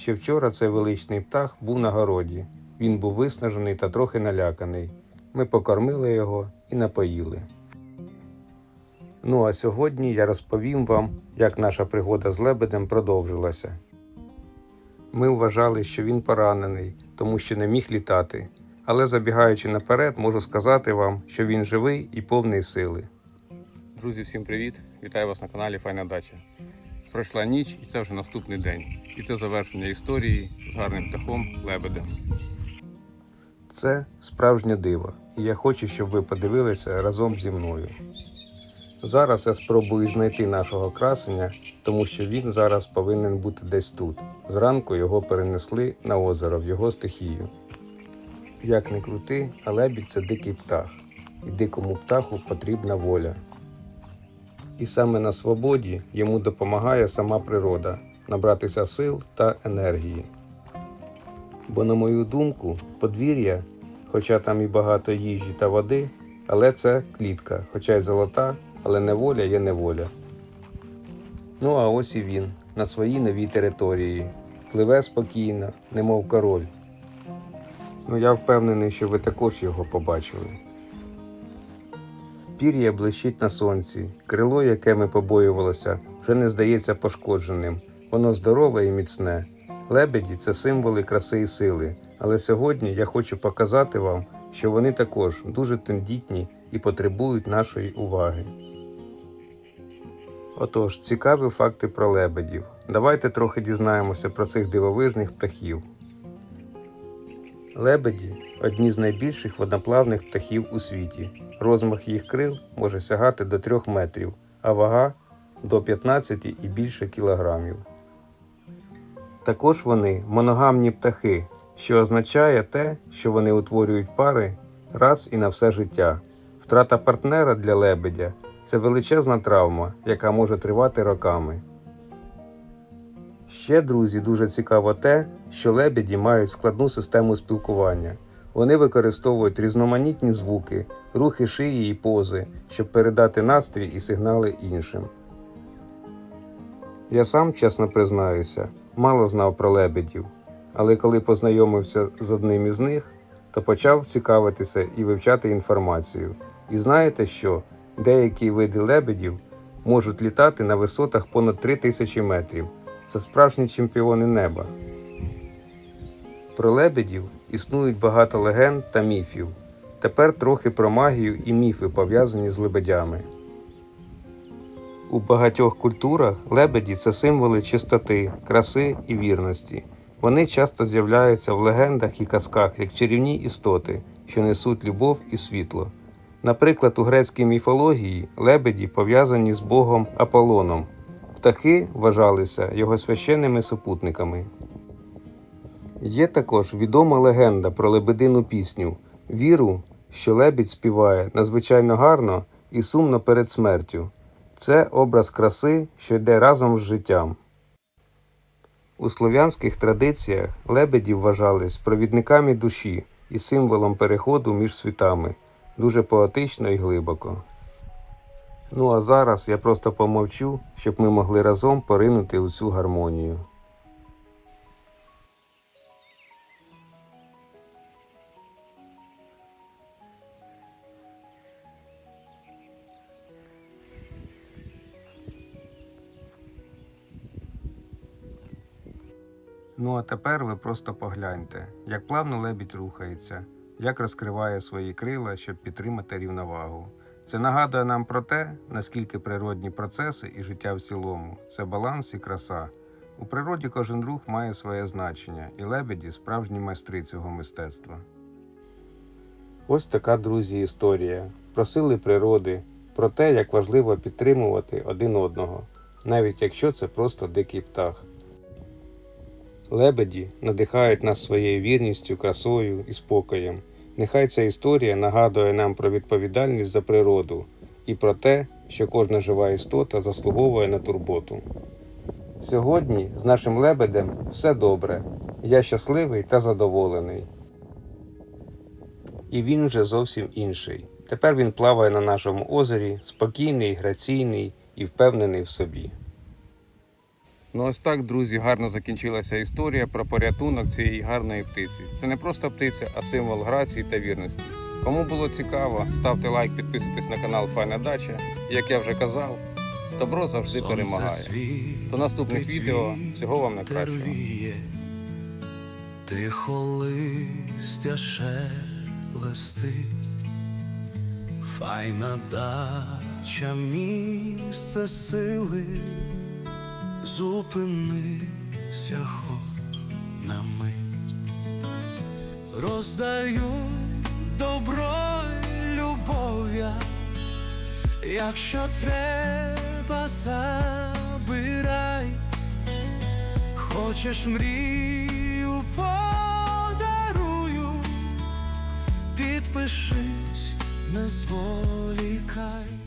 Ще вчора цей величний птах був на городі. Він був виснажений та трохи наляканий. Ми покормили його і напоїли. Ну а сьогодні я розповім вам, як наша пригода з лебедем продовжилася. Ми вважали, що він поранений, тому що не міг літати. Але забігаючи наперед, можу сказати вам, що він живий і повний сили. Друзі, всім привіт! Вітаю вас на каналі Файна Дача. Пройшла ніч, і це вже наступний день. І це завершення історії з гарним птахом лебедем. Це справжнє диво, і я хочу, щоб ви подивилися разом зі мною. Зараз я спробую знайти нашого красення, тому що він зараз повинен бути десь тут. Зранку його перенесли на озеро в його стихію. Як не крути, а лебідь це дикий птах, і дикому птаху потрібна воля. І саме на свободі йому допомагає сама природа набратися сил та енергії. Бо, на мою думку, подвір'я, хоча там і багато їжі та води, але це клітка, хоча й золота, але неволя є неволя. Ну а ось і він на своїй новій території. Пливе спокійно, немов король. Ну я впевнений, що ви також його побачили. Пір'я блищить на сонці, крило, яке ми побоювалося, вже не здається пошкодженим. Воно здорове і міцне. Лебеді це символи краси і сили. Але сьогодні я хочу показати вам, що вони також дуже тендітні і потребують нашої уваги. Отож, цікаві факти про лебедів. Давайте трохи дізнаємося про цих дивовижних птахів. Лебеді одні з найбільших водноплавних птахів у світі. Розмах їх крил може сягати до 3 метрів, а вага до 15 і більше кілограмів. Також вони моногамні птахи, що означає те, що вони утворюють пари раз і на все життя. Втрата партнера для лебедя це величезна травма, яка може тривати роками. Ще, друзі, дуже цікаво те, що лебеді мають складну систему спілкування. Вони використовують різноманітні звуки, рухи шиї і пози, щоб передати настрій і сигнали іншим. Я сам, чесно признаюся, мало знав про лебедів, але коли познайомився з одним із них, то почав цікавитися і вивчати інформацію. І знаєте що? Деякі види лебедів можуть літати на висотах понад 3000 метрів. Це справжні чемпіони неба. Про лебедів існують багато легенд та міфів. Тепер трохи про магію і міфи пов'язані з лебедями. У багатьох культурах лебеді це символи чистоти, краси і вірності. Вони часто з'являються в легендах і казках як чарівні істоти, що несуть любов і світло. Наприклад, у грецькій міфології лебеді пов'язані з богом Аполлоном. Птахи вважалися його священними супутниками. Є також відома легенда про лебедину пісню Віру, що лебідь співає надзвичайно гарно і сумно перед смертю. Це образ краси, що йде разом з життям. У слов'янських традиціях лебеді вважались провідниками душі і символом переходу між світами, дуже поетично і глибоко. Ну а зараз я просто помовчу, щоб ми могли разом поринути у цю гармонію. Ну а тепер ви просто погляньте, як плавно лебідь рухається, як розкриває свої крила, щоб підтримати рівновагу. Це нагадує нам про те, наскільки природні процеси і життя в цілому це баланс і краса. У природі кожен рух має своє значення, і лебеді справжні майстри цього мистецтва. Ось така, друзі, історія про сили природи, про те, як важливо підтримувати один одного, навіть якщо це просто дикий птах. Лебеді надихають нас своєю вірністю, красою і спокоєм. Нехай ця історія нагадує нам про відповідальність за природу і про те, що кожна жива істота заслуговує на турботу. Сьогодні з нашим лебедем все добре. Я щасливий та задоволений. І він вже зовсім інший. Тепер він плаває на нашому озері, спокійний, граційний і впевнений в собі. Ну ось так, друзі, гарно закінчилася історія про порятунок цієї гарної птиці. Це не просто птиця, а символ грації та вірності. Кому було цікаво, ставте лайк, підписуйтесь на канал Файна Дача. Як я вже казав, добро завжди перемагає. До наступних відео. Всього вам найкращого. Тихо листя шелестить, файна дача, місце сили, зупинися хоч на мить, роздаю добро й любов я, якщо треба, забирай. Хочеш мрію подарую, підпишись, не зволікай.